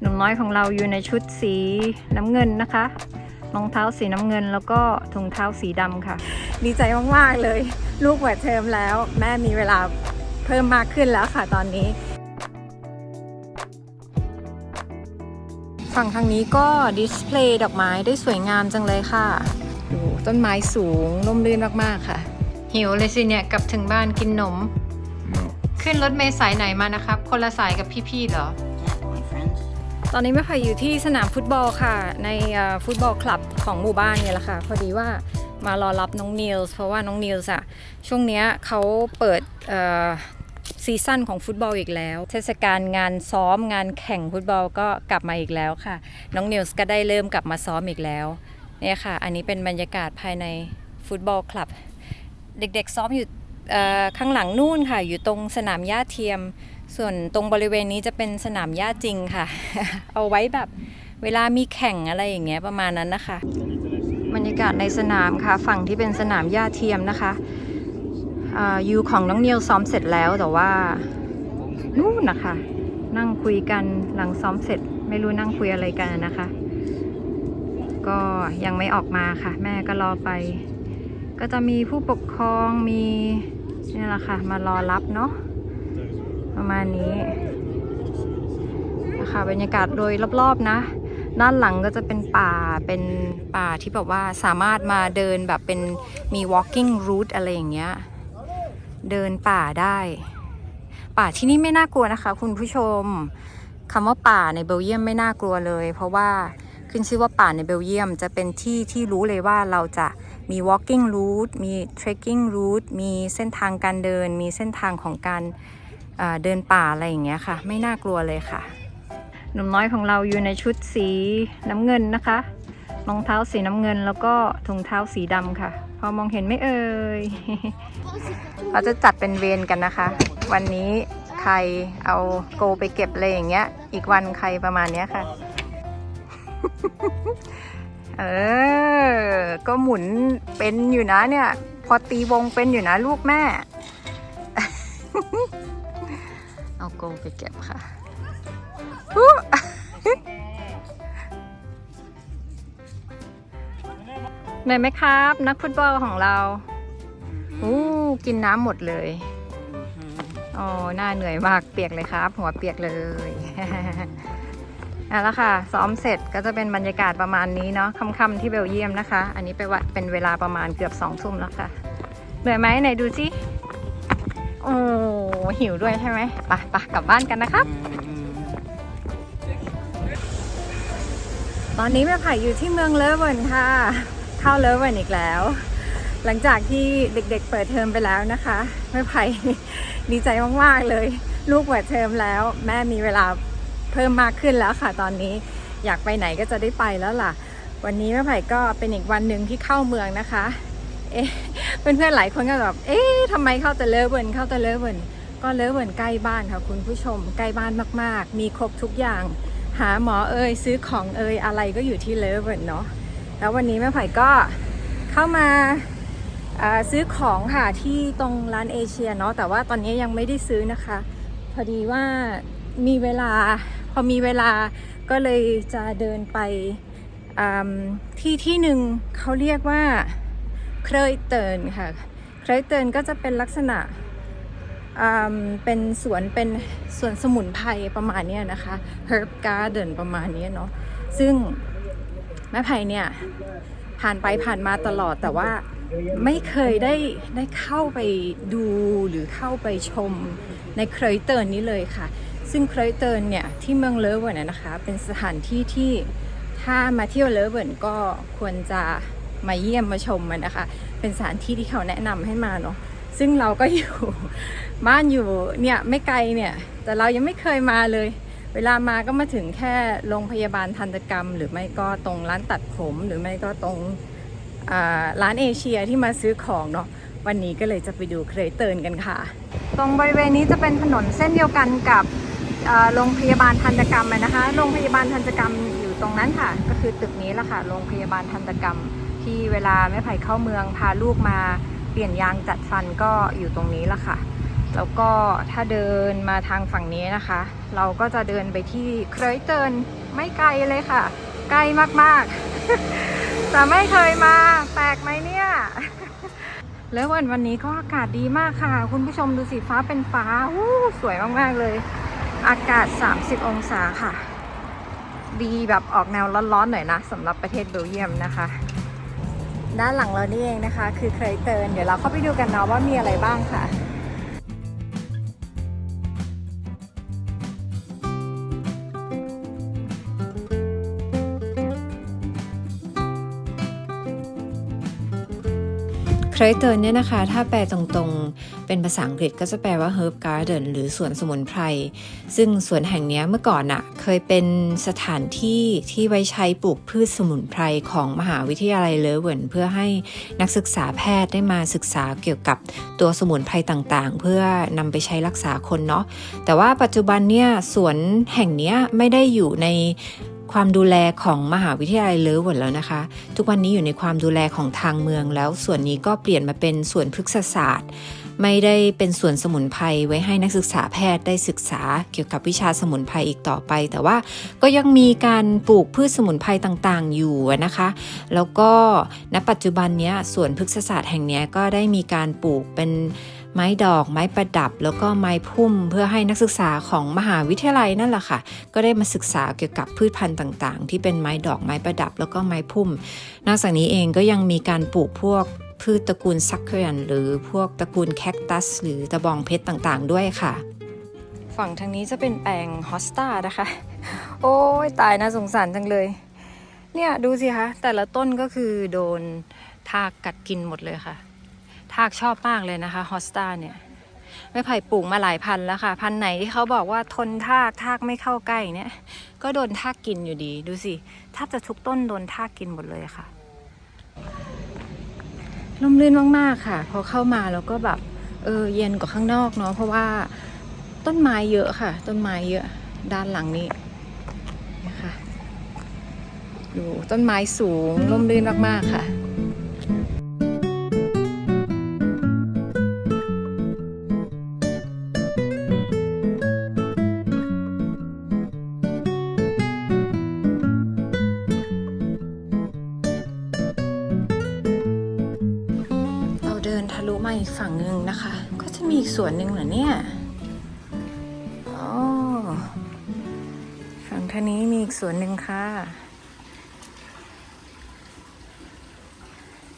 หนุ่มน้อยของเราอยู่ในชุดสีน้ำเงินนะคะรองเท้าสีน้ำเงินแล้วก็ถุงเท้าสีดำค่ะ ดีใจมากๆเลย ลูกเปิดเทอมแล้ว แม่มีเวลาเพิ่มมากขึ้นแล้วค่ะตอนนี้ ฝั่งทางนี้ก็ดิสเพลย์ดอกไม้ได้สวยงามจังเลยค่ะดูต้นไม้สูงร่มรื่นมากๆค่ะ หิวเลยสิเนี่ยกลับถึงบ้านกินนม No. ขึ้นรถเมล์สายไหนมานะครับ คนละสายกับพี่ๆเหรอ Yeah, my friends. ตอนนี้แม่พายอยู่ที่สนามฟุตบอลค่ะ ในฟุตบอลคลับของหมู่บ้านเนี่ยแหละค่ะ พอดีว่ามารอรับน้องนิลส์เพราะว่าน้องนิลส์อะช่วงเนี้ยเขาเปิดซีซั่นของฟุตบอลอีกแล้ว เทศกาลงานซ้อมงานแข่งฟุตบอลก็กลับมาอีกแล้วค่ะ น้องนิลส์ก็ได้เริ่มกลับมาซ้อมอีกแล้วเนี่ยค่ะ อันนี้เป็นบรรยากาศภายในฟุตบอลคลับ เด็กๆซ้อมอยู่ข้างหลังนู่นค่ะ อยู่ตรงสนามหญ้าเทียม ส่วนตรงบริเวณนี้จะเป็นสนามหญ้าจริงค่ะ เอาไว้แบบเวลามีแข่งอะไรอย่างเงี้ยประมาณนั้นนะคะบรรยากาศในสนามค่ะ ฝั่งที่เป็นสนามหญ้าเทียมนะคะอ่ายูของน้องเนียวซ้อมเสร็จแล้วแต่ว่านู่นนะคะ นั่งคุยกันหลังซ้อมเสร็จ ไม่รู้นั่งคุยอะไรกันนะคะ ก็ยังไม่ออกมาค่ะ แม่ก็รอไป ก็จะมีผู้ปกครองมีนี่แหละค่ะ มารอรับเนาะ ประมาณนี้นะคะบรรยากาศโดยรอบๆนะ ด้านหลังก็จะเป็นป่าเป็นป่าที่แบบว่าสามารถมาเดินแบบเป็นมี walking route อะไรอย่างเงี้ยเดินป่าได้ ป่าที่นี่ไม่น่ากลัวนะคะ คุณผู้ชมคำว่าป่าในเบลเยียมไม่น่ากลัวเลย เพราะว่าขึ้นชื่อว่าป่าในเบลเยียม จะเป็นที่ที่รู้เลยว่าเราจะมี walking route มี trekking route มีเส้นทางการเดิน มีเส้นทางของการ เดินป่าอะไรอย่างเงี้ยค่ะ ไม่น่ากลัวเลยค่ะ หนุ่มน้อยของเราอยู่ในชุดสีน้ำเงินนะคะรองเท้าสีน้ำเงินแล้วก็ถุงเท้าสีดำค่ะ พอมองเห็นไม่เอ่ยเราจะจัดเป็นเวรกันนะคะ วันนี้ใครเอาโกไปเก็บอะไรอย่างเงี้ย อีกวันใครประมาณเนี้ยค่ะ เออ ก็หมุนเป็นอยู่นะเนี่ย พอตีวงเป็นอยู่นะลูกแม่ เอาโกไปเก็บค่ะเหนื่อยไหมครับ นักฟุตบอลของเราอู้กินน้ำหมดเลยอ๋อหน้าเหนื่อยมากเปียกเลยครับ หัวเปียกเลยเอาละค่ะ ซ้อมเสร็จก็จะเป็นบรรยากาศประมาณนี้เนาะค่ำๆที่เบลเยียมนะคะ อันนี้ไปว่าเป็นเวลาประมาณเกือบสองทุ่มแล้วค่ะเหนื่อยไหมไหนดูสิ โอ้หิวด้วยใช่ไหมไปไปกลับบ้านกันนะครับ ตอนนี้แม่ไผ่อยู่ที่เมืองเลเวิร์นค่ะ เข้าเลเวิร์นอีกแล้ว หลังจากที่เด็กๆเปิดเทอมไปแล้วนะคะแม่ไผ่ดีใจมากๆเลย ลูกเปิดเทอมแล้ว แม่มีเวลาเพิ่มมากขึ้นแล้วค่ะ ตอนนี้อยากไปไหนก็จะได้ไปแล้วล่ะ วันนี้แม่ไผ่ก็เป็นอีกวันหนึ่งที่เข้าเมืองนะคะ เอ๊ะเพื่อนๆหลายคนก็แบบเอ๊ะทำไมเข้าแต่เลเวิร์นเข้าแต่เลเวิร์นก็เลเวิร์นใกล้บ้านค่ะคุณผู้ชมใกล้บ้านมากๆ มีครบทุกอย่าง หาหมอเอ่ยซื้อของเอ่ยอะไรก็อยู่ที่เลเวิร์นเนาะแล้ววันนี้แม่ไผ่ก็เข้ามาซื้อของค่ะที่ตรงร้านเอเชียเนาะแต่ว่าตอนนี้ยังไม่ได้ซื้อนะคะ พอดีว่ามีเวลาพอมีเวลาก็เลยจะเดินไปที่ที่หนึ่งเขาเรียกว่า เครยเติร์นค่ะ เครยเติร์นก็จะเป็นลักษณะเป็นสวนเป็นสวนสมุนไพรประมาณนี้นะคะ herb garden ประมาณนี้เนาะ ซึ่งแม่ไผ่เนี่ยผ่านไปผ่านมาตลอดแต่ว่าไม่เคยได้ได้เข้าไปดูหรือเข้าไปชมในเครยเติร์นนี้เลยค่ะ ซึ่งเครยเติร์นเนี่ยที่เมืองเลเวิร์นนะนะคะ เป็นสถานที่ที่ถ้ามาเที่ยวเลเวิร์นก็ควรจะ มาเยี่ยมมาชมมันนะคะ เป็นสถานที่ที่เขาแนะนำให้มาเนาะซึ่งเราก็อยู่บ้านอยู่เนี่ยไม่ไกลเนี่ย แต่เรายังไม่เคยมาเลย เวลามาก็มาถึงแค่โรงพยาบาลทันตกรรม หรือไม่ก็ตรงร้านตัดผมหรือไม่ก็ตรงร้านเอเชียที่มาซื้อของเนาะวันนี้ก็เลยจะไปดูเครเติร์นกันค่ะ ตรงบริเวณนี้จะเป็นถนนเส้นเดียวกันกับโรงพยาบาลทันตกรรมนะคะ โรงพยาบาลทันตกรรมอยู่ตรงนั้นค่ะ ก็คือตึกนี้แหละค่ะ โรงพยาบาลทันตกรรม ที่เวลาแม่ไผ่เข้าเมืองพาลูกมาเปลี่ยนยางจัดฟันก็อยู่ตรงนี้ละค่ะ แล้วก็ถ้าเดินมาทางฝั่งนี้นะคะ เราก็จะเดินไปที่เครยเตินไม่ไกลเลยค่ะใกลมากๆ แต่ไม่เคยมาแปลกไหมเนี่ย แล้ววันวันนี้ก็อากาศดีมากค่ะ คุณผู้ชมดูสีฟ้าเป็นฟ้าอู้สวยมากๆเลย อากาศ 30 องศาค่ะ ดีแบบออกแนวร้อนๆหน่อยนะสำหรับประเทศเบลเยียมนะคะ ด้านหลังเรานี่เองนะคะ คือเคยเตินเดี๋ยวเราเข้าไปดูกันเนาะว่ามีอะไรบ้างค่ะ เครเติร์นเนี่ยนะคะ ถ้าแปลตรงๆ เป็นภาษาอังกฤษก็จะแปลว่า herb garden หรือสวนสมุนไพร ซึ่งสวนแห่งนี้เมื่อก่อนอะ่ะเคยเป็นสถานที่ที่ไว้ใช้ปลูกพืชสมุนไพรของมหาวิทยาลัยเลอเวิร์นเพื่อให้นักศึกษาแพทย์ได้มาศึกษาเกี่ยวกับตัวสมุนไพรต่างๆ เพื่อนำไปใช้รักษาคนเนาะ แต่ว่าปัจจุบันเนี่ยสวนแห่งนี้ไม่ได้อยู่ใน ความดูแลของมหาวิทยาลัยเลอเวิร์นแล้วนะคะ ทุกวันนี้อยู่ในความดูแลของทางเมืองแล้ว ส่วนนี้ก็เปลี่ยนมาเป็นส่วนพฤกษศาสตร์ ไม่ได้เป็นส่วนสมุนไพรไว้ให้นักศึกษาแพทย์ได้ศึกษาเกี่ยวกับวิชาสมุนไพรอีกต่อไป แต่ว่าก็ยังมีการปลูกพืชสมุนไพรต่างๆ อยู่นะคะ แล้วก็ณปัจจุบันนี้ส่วนพฤกษศาสตร์แห่งนี้ก็ได้มีการปลูกเป็น ไม้ดอกไม้ประดับ แล้วก็ไม้พุ่มเพื่อให้นักศึกษาของมหาวิทยาลัยนั่นแหละค่ะ ก็ได้มาศึกษาเกี่ยวกับพืชพันธุ์ต่าง ๆ ที่เป็นไม้ดอกไม้ประดับ แล้วก็ไม้พุ่ม นอกจากนี้เองก็ยังมีการปลูกพวกพืชตระกูลซักเครียนหรือพวกตระกูลแคคตัส หรือตะบองเพชรต่างๆ ด้วยค่ะ ฝั่งทางนี้จะเป็นแปลงฮอสตานะคะ โอ้ยตายนะสงสารจังเลย เนี่ยดูสิคะแต่ละต้นก็คือโดนทากกัดกินหมดเลยค่ะ ทากชอบมากเลยนะคะฮอสตาเนี่ยแม่ไผ่ปลูกมาหลายพันแล้วค่ะ พันไหนที่เขาบอกว่าทนทากทากไม่เข้าใกล้เนี่ย ก็โดนทากกินอยู่ดีดูสิถ้าจะทุกต้นโดนทากกินหมดเลยค่ะร่มรื่นมากๆค่ะ พอเข้ามาแล้วก็แบบเออเย็นกว่าข้างนอกเนาะเพราะว่าต้นไม้เยอะค่ะ ต้นไม้เยอะด้านหลังนี้นะคะดูต้นไม้สูงร่มรื่นมากๆค่ะ ลุมาอีกฝั่งหนึ่งนะคะ ก็จะมีอีกสวนหนึ่งเหรอเนี่ยอ๋อฝั่งทานี้มีอีกสวนหนึ่งค่ะ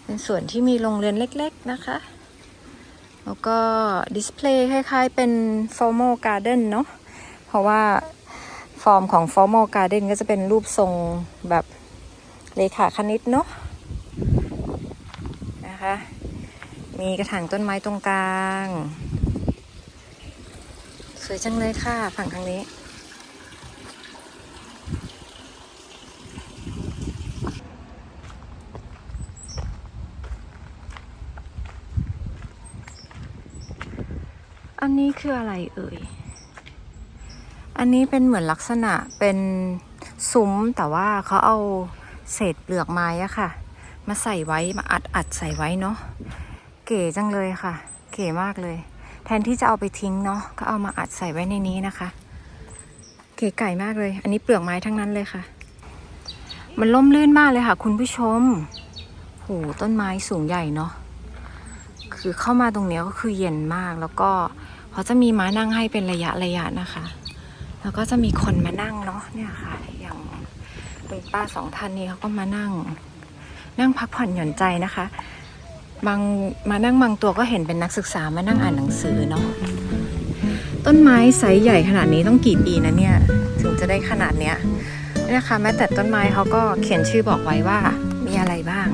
เป็นสวนที่มีโรงเรือนเล็กๆนะคะ แล้วก็ดิสเพลย์คล้ายๆเป็น formal garden เนาะ เพราะว่าฟอร์มของ formal garden ก็จะเป็นรูปทรงแบบเลขาคณิตเนาะนะคะ มีกระถางต้นไม้ตรงกลาง สวยจังเลยค่ะ ฝั่งทางนี้ อันนี้คืออะไรเอ่ย อันนี้เป็นเหมือนลักษณะเป็นซุ้มแต่ว่าเขาเอาเศษเปลือกไม้อะค่ะ มาใส่ไว้มาอัดอัดใส่ไว้เนาะ ก๋จังเลยค่ะ เก๋มากเลย แทนที่จะเอาไปทิ้งเนาะก็เอามาอัดใส่ไว้ในนี้นะคะ เก๋ไก่มากเลย อันนี้เปลือกไม้ทั้งนั้นเลยค่ะ มันล่มลื่นมากเลยค่ะ คุณผู้ชมโหต้นไม้สูงใหญ่เนาะคือเข้ามาตรงนี้ก็คือเย็นมากแล้วก็เขาจะมีม้านั่งให้เป็นระยะระยะนะคะ แล้วก็จะมีคนมานั่งเนาะเนี่ยค่ะ อย่างคุณป้าสองท่านนี้เขาก็มานั่ง นั่งพักผ่อนหย่อนใจนะคะ บางมานั่งบางตัวก็เห็นเป็นนักศึกษามานั่งอ่านหนังสือเนาะต้นไม้ไซส์ใหญ่ขนาดนี้ต้องกี่ปีนะเนี่ย ถึงจะได้ขนาดเนี้ยนะคะแม้แต่ต้นไม้เขาก็เขียนชื่อบอกไว้ว่ามีอะไรบ้าง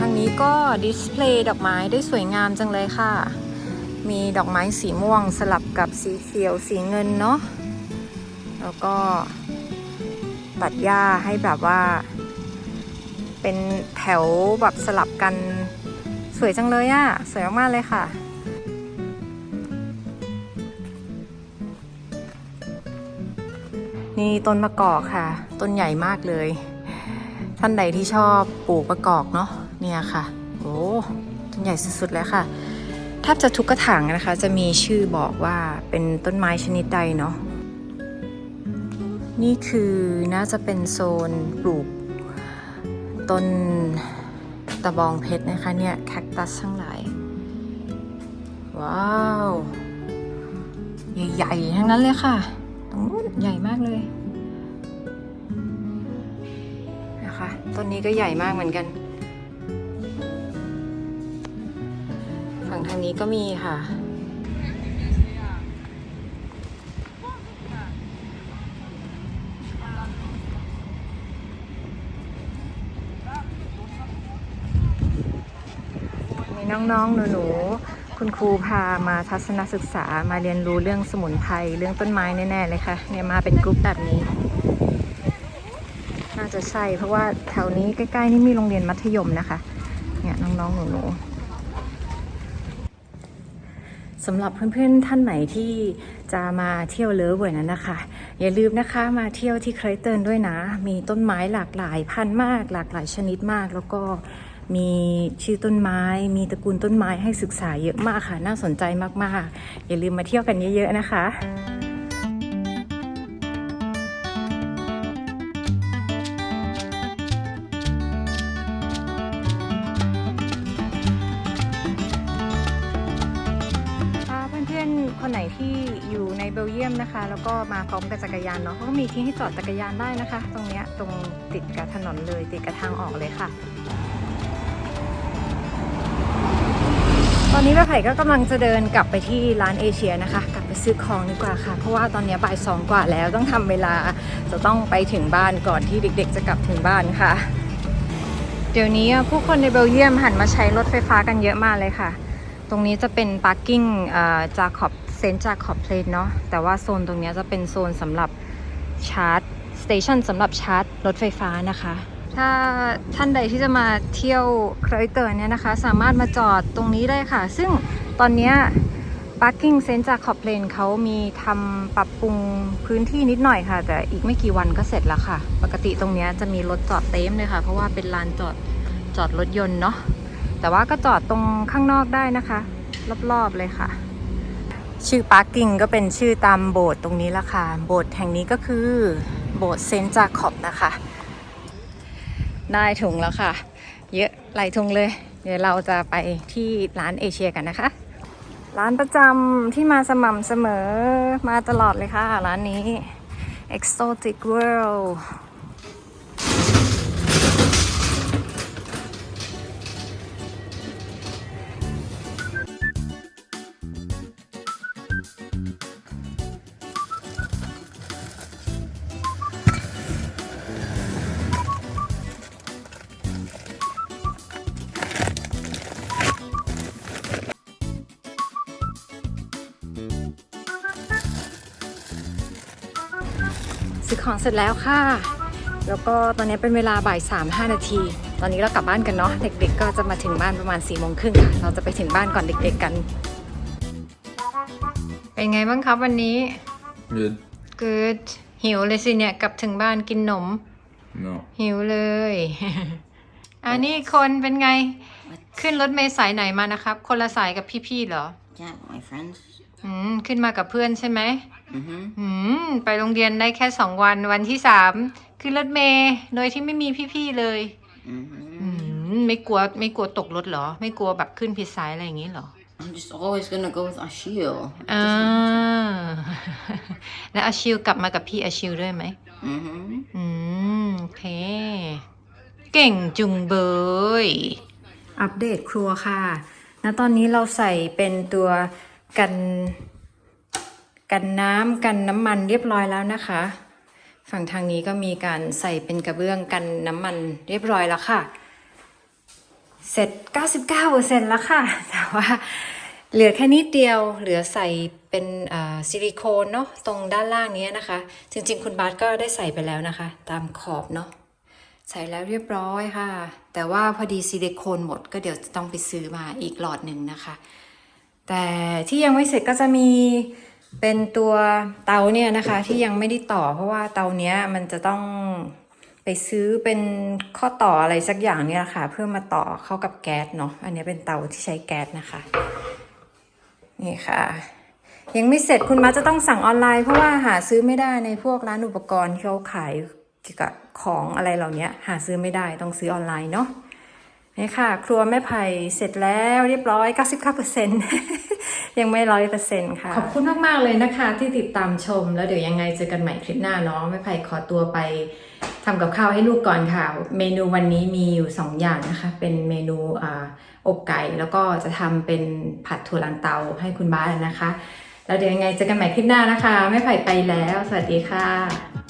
ทางนี้ก็ดิสเพลย์ดอกไม้ได้สวยงามจังเลยค่ะ มีดอกไม้สีม่วงสลับกับสีเขียวสีเงินเนาะ แล้วก็ตัดหญ้าให้แบบว่า เป็นแถวแบบสลับกันสวยจังเลยอะ่ะ สวยมากๆเลยค่ะนี่ต้นมะกอกค่ะ ต้นใหญ่มากเลย ท่านใดที่ชอบปลูกมะกอกเนาะ เนี่ยค่ะ โอ้ต้นใหญ่สุดๆเลยค่ะแทบจะทุกกระถางนะคะ จะมีชื่อบอกว่าเป็นต้นไม้ชนิดใดเนาะ นี่คือน่าจะเป็นโซนปลูกต้นตะบองเพชรนะคะเนี่ยแคคตัสทั้งหลาย ว้าว ใหญ่ๆทั้งนั้นเลยค่ะ ตรงนู้นใหญ่มากเลยนะคะต้นนี้ก็ใหญ่มากเหมือนกัน ทางนี้ก็มีค่ะ มีน้องๆ หนูๆ คุณครูพามาทัศนศึกษามาเรียนรู้เรื่องสมุนไพรเรื่องต้นไม้แน่ ๆ เลยค่ะ เนี่ยมาเป็นกลุ่มแบบนี้ น่าจะใช่เพราะว่าแถวนี้ใกล้ ๆ นี่มีโรงเรียนมัธยมนะคะ เนี่ยน้องๆ หนูๆ สำหรับเพื่อนๆท่านไหนที่จะมาเที่ยวเลิฟเวยนั้นนะคะ อย่าลืมนะคะมาเที่ยวที่เครเตินด้วยนะ มีต้นไม้หลากหลายพันมาก หลากหลายชนิดมาก แล้วก็มีชื่อต้นไม้ มีตระกูลต้นไม้ให้ศึกษาเยอะมากค่ะ น่าสนใจมากๆ อย่าลืมมาเที่ยวกันเยอะๆนะคะ ที่อยู่ในเบลเยียมนะคะ แล้วก็มาพร้อมกับจักรยานเนาะเขาก็มีที่ให้จอดจักรยานได้นะคะ ตรงเนี้ยตรงติดกับถนนเลยติดกับทางออกเลยค่ะ ตอนนี้ป้าไผ่ก็กำลังจะเดินกลับไปที่ร้านเอเชียนะคะ กลับไปซื้อของดีกว่าค่ะ เพราะว่าตอนนี้บ่ายสองกว่าแล้วต้องทำเวลาจะต้องไปถึงบ้านก่อนที่เด็ก ๆ จะกลับถึงบ้านค่ะ เดี๋ยวนี้ผู้คนในเบลเยียมหันมาใช้รถไฟฟ้ากันเยอะมากเลยค่ะตรงนี้จะเป็นพาร์กิ้งจาขอบ เซนจากขอบเพลนเนาะแต่ว่าโซนตรงนี้จะเป็นโซนสำหรับชาร์จสเตชันสำหรับชาร์จรถไฟฟ้านะคะ ถ้าท่านใดที่จะมาเที่ยวเครเตอร์เนี่ยนะคะ สามารถมาจอดตรงนี้ได้ค่ะ ซึ่งตอนนี้ Parking Sense จากขอบเลนเขามีทำปรับปรุงพื้นที่นิดหน่อยค่ะ แต่อีกไม่กี่วันก็เสร็จแล้วค่ะ ปกติตรงนี้จะมีรถจอดเต็มเลยค่ะ เพราะว่าเป็นลานจอดจอดรถยนต์เนาะแต่ว่าก็จอดตรงข้างนอกได้นะคะ รอบๆเลยค่ะ ชื่อ Parking ก็เป็นชื่อตามโบสถ์ตรงนี้ละค่ะ โบสถ์แห่งนี้ก็คือโบสถ์เซนต์จาขอบนะคะ ได้ถุงแล้วค่ะ เยอะหลายถุงเลย เดี๋ยวเราจะไปที่ร้านเอเชียกันนะคะ ร้านประจำที่มาสม่ำเสมอมาตลอดเลยค่ะ ร้านนี้ Exotic World ของเสร็จแล้วค่ะ แล้วก็ตอนนี้เป็นเวลาบ่ายสามห้านาที ตอนนี้เรากลับบ้านกันเนาะ เด็กๆ ก็จะมาถึงบ้านประมาณ4ี่โมงครึ่งค่ะ เราจะไปถึงบ้านก่อนเด็กๆกัน เป็นไงบ้างครับวันนี้ Good. Good หิวเลยสิเนี่ยกลับถึงบ้านกินนม No. หิวเลย อันนี้คนเป็นไง ขึ้นรถเมล์สายไหนมานะครับ คนละสายกับพี่ๆเหรอ Yeah, my friends. อืมขึ้นมากับเพื่อนใช่ไหม Mm-hmm. อืมไปโรงเรียนได้แค่สองวันวันที่สามขึ้นรถเมล์โดยที่ไม่มีพี่ๆเลย Mm-hmm. อืมไม่กลัวไม่กลัวตกรถเหรอ ไม่กลัวแบบขึ้นผิดสายอะไรอย่างนี้เหรอ I'm just always gonna go with Ashil. อ่าแล้วอาชิวกลับมากับพี่อาชิวด้วยไหม Mm-hmm. อืมโอเค เก่งจุงเบย อัปเดตครัวค่ะ ณ ตอนนี้เราใส่เป็นตัว กันกันน้ำกันน้ำมันเรียบร้อยแล้วนะคะ ฝั่งทางนี้ก็มีการใส่เป็นกระเบื้องกันน้ำมันเรียบร้อยแล้วค่ะ เสร็จ 99%แล้วค่ะ แต่ว่าเหลือแค่นิดเดียว เหลือใส่เป็นอ่าซิลิโคนเนาะตรงด้านล่างนี้นะคะ จริง ๆ คุณบาสก็ได้ใส่ไปแล้วนะคะ ตามขอบเนาะใส่แล้วเรียบร้อยค่ะ แต่ว่าพอดีซิลิโคนหมดก็เดี๋ยวจะต้องไปซื้อมาอีกหลอดหนึ่งนะคะ แต่ที่ยังไม่เสร็จก็จะมีเป็นตัวเตาเนี่ยนะคะที่ยังไม่ได้ต่อ เพราะว่าเตาเนี้ยมันจะต้องไปซื้อเป็นข้อต่ออะไรสักอย่างเนี่ยค่ะ เพื่อมาต่อเข้ากับแก๊สเนาะอันนี้เป็นเตาที่ใช้แก๊สนะคะนี่ค่ะ ยังไม่เสร็จคุณมาจะต้องสั่งออนไลน์เพราะว่าหาซื้อไม่ได้ในพวกร้านอุปกรณ์ที่เขาขายเกี่ยวกับของอะไรเหล่านี้หาซื้อไม่ได้ต้องซื้อออนไลน์เนาะ นี่ค่ะ ครัวแม่ไผ่เสร็จแล้วเรียบร้อย 99%ยังไม่ร้อยเปอร์เซ็นต์ค่ะ ขอบคุณมาก ๆ เลยนะคะ ที่ติดตามชม แล้วเดี๋ยวยังไงเจอกันใหม่คลิปหน้าเนาะแม่ไผ่ขอตัวไปทำกับข้าวให้ลูกก่อนค่ะ เมนูวันนี้มีอยู่ 2 อย่างนะคะ เป็นเมนูอ่าอบไก่ แล้วก็จะทำเป็นผัดถั่วลันเตาให้คุณบ้านนะคะ แล้วเดี๋ยวยังไงเจอกันใหม่คลิปหน้านะคะแม่ไผ่ไปแล้ว สวัสดีค่ะ